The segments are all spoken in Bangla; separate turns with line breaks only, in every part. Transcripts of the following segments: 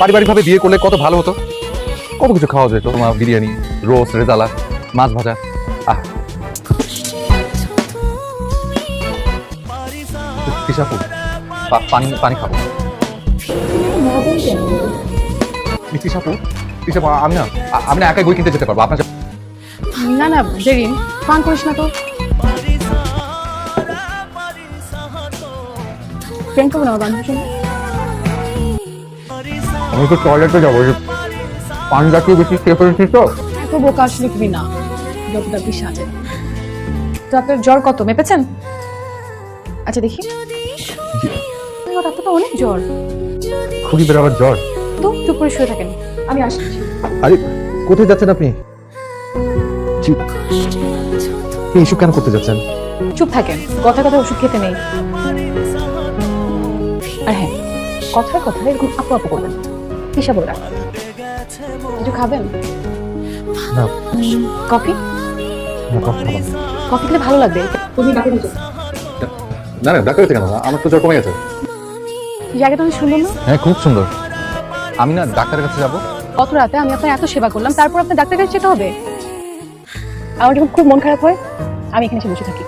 পারিবারিকভাবে বিয়ে করলে কত ভালো হতো? কত কিছু খাওয়া যেত? তোমার বিরিয়ানি, রোস্ট, রেজালা, মাছ ভাজা, আহ। তিশাপু পানি পানি খাব। তিশাপু আমি না, আমি একাই বই কিনতে যেতে পারব, আপনার
না না জেরিন ফান করিস না তো। প্রেম করব না, বান্ধবীর
আমি তো টয়লেটে যাব যে জাতীয় বেশি খেয়ে ফেলেছি তো?
এত বোকা তুমি না। কি সাজে। তো আপনার জ্বর কত মেপেছেন? আচ্ছা দেখি। আপনার তো অনেক জ্বর।
খুবই বেরোবার জ্বর।
তো চুপ করে শুয়ে থাকেন। আমি আসছি।
আরে কোথায় যাচ্ছেন আপনি? আপনি কেন করতে যাচ্ছেন?
চুপ থাকেন। কথা কথা ওষুধ খেতে নেই। কথায় কথায় এরকম আপু আপু করবেন। হিসাব বলে রাখবেন। কিছু খাবেন?
না।
কফি?
না কফি খাব না।
কফি খেলে ভালো লাগবে। তুমি ডাকে দিচ্ছ
না না ডাক্তার কেন? আমার তো জ্বর কমে গেছে।
জায়গাটা আমি শুনলাম না?
হ্যাঁ খুব সুন্দর। আমি না ডাক্তারের কাছে যাব।
গত রাতে আমি আপনার এত সেবা করলাম তারপর আপনার ডাক্তার কাছে যেতে হবে? আমার যখন খুব মন খারাপ হয় আমি এখানে এসে বসে থাকি।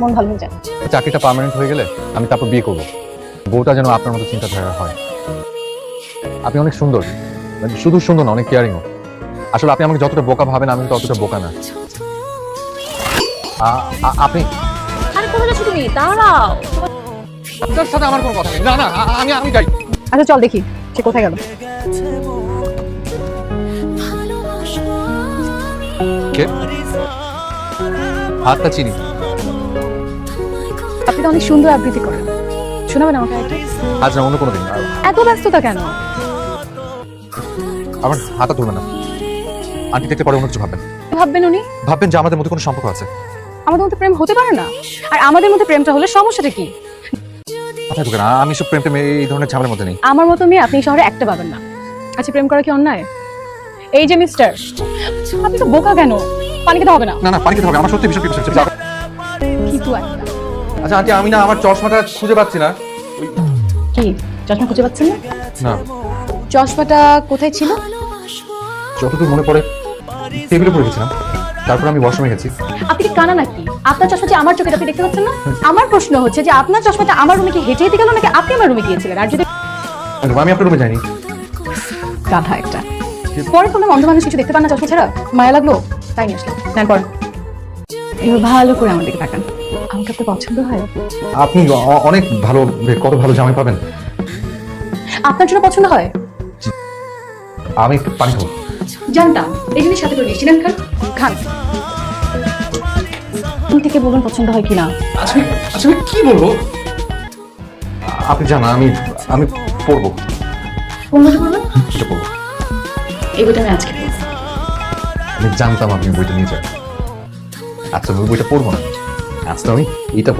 মন ভালো হয়ে যায়।
চাকরিটা পার্মানেন্ট হয়ে গেলে আমি তারপর বিয়ে করব। বউটা যেন আপনার মতো চিন্তাধারা হয়। আপনি অনেক সুন্দর। মানে শুধু সুন্দর না অনেক কেয়ারিংও আসলে আপনি আমাকে যতটা বোকা ভাবেন আমি ততটা বোকা না। আপনি
আরে কোথায় যাচ্ছ তুমি? দাঁড়াও।
আপনার সাথে আমার কোনো কথা নেই। না না আমি আমি যাই।
আচ্ছা চল দেখি সে কোথায় গেল।
কে? হাতটা চিনি।
আপনি তো অনেক সুন্দর আবৃত্তি করেন। শোনাবেন আমাকে একটা
আজ না অন্য কোনো দিন।
এত ব্যস্ততা কেন?
আমার ধরবে না। আন্টি দেখতে পরে অন্য কিছু ভাববেন।
ভাববেন উনি?
ভাববেন যে আমাদের মধ্যে কোনো সম্পর্ক আছে।
আমাদের মধ্যে প্রেম হতে পারে না? আর আমাদের মধ্যে প্রেমটা হলে সমস্যাটা কি?
মাথায় ঢুকে না আমি সব প্রেম টেম এই ধরনের ঝামেলার মধ্যে নেই।
আমার মতো মেয়ে আপনি শহরে একটা পাবেন না। আচ্ছা প্রেম করা কি অন্যায়? এই যে মিস্টার আপনি তো বোকা কেন? পানি খেতে হবে না।
না না পানি খেতে হবে আমার সত্যি ভীষণ পিপাসা
কিন্তু
আচ্ছা আন্টি আমি না আমার চশমাটা খুঁজে পাচ্ছি না।
কি চশমা খুঁজে পাচ্ছেন না?
না।
চশমাটা কোথায় ছিল?
যতদূর মনে পড়ে টেবিলে পড়ে গেছিলাম। তারপর আমি ওয়াশরুমে গেছি।
আপনি কানা নাকি? আপনার চশমা যে আমার চোখে আপনি দেখতে পাচ্ছেন না? আমার প্রশ্ন হচ্ছে যে আপনার চশমাটা আমার রুমে কি হেঁটে হেঁটে গেল নাকি আপনি আমার রুমে গিয়েছিলেন? আর যদি
আমি আপনার রুমে যাইনি।
গাধা একটা। পরে কোনো অন্ধ মানুষ কিছু দেখতে পান না চশমা ছাড়া? মায়া লাগল? তাই নিয়ে আসলাম। পর। এবার ভালো করে আমার দিকে তাকান। আমাকে আপনার পছন্দ হয়?
আপনি অনেক ভালো কত ভালো জামাই পাবেন।
আপনার জন্য পছন্দ হয়?
আমি একটু পানি খাব।
জানতাম। এই জিনিস সাথে করে নিয়েছিলেন খান। খান। থেকে বলুন পছন্দ হয় কিনা।
আচ্ছা আমি- আচ্ছা আমি কি বলব? আপনি জানা আমি আমি পড়ব
কোন
পড়ব
এই বইটা আমি আজকে।
আমি জানতাম আপনি বইটা নিয়ে যাবেন। আচ্ছা বইটা পড়ব না। আজকে আমি এটা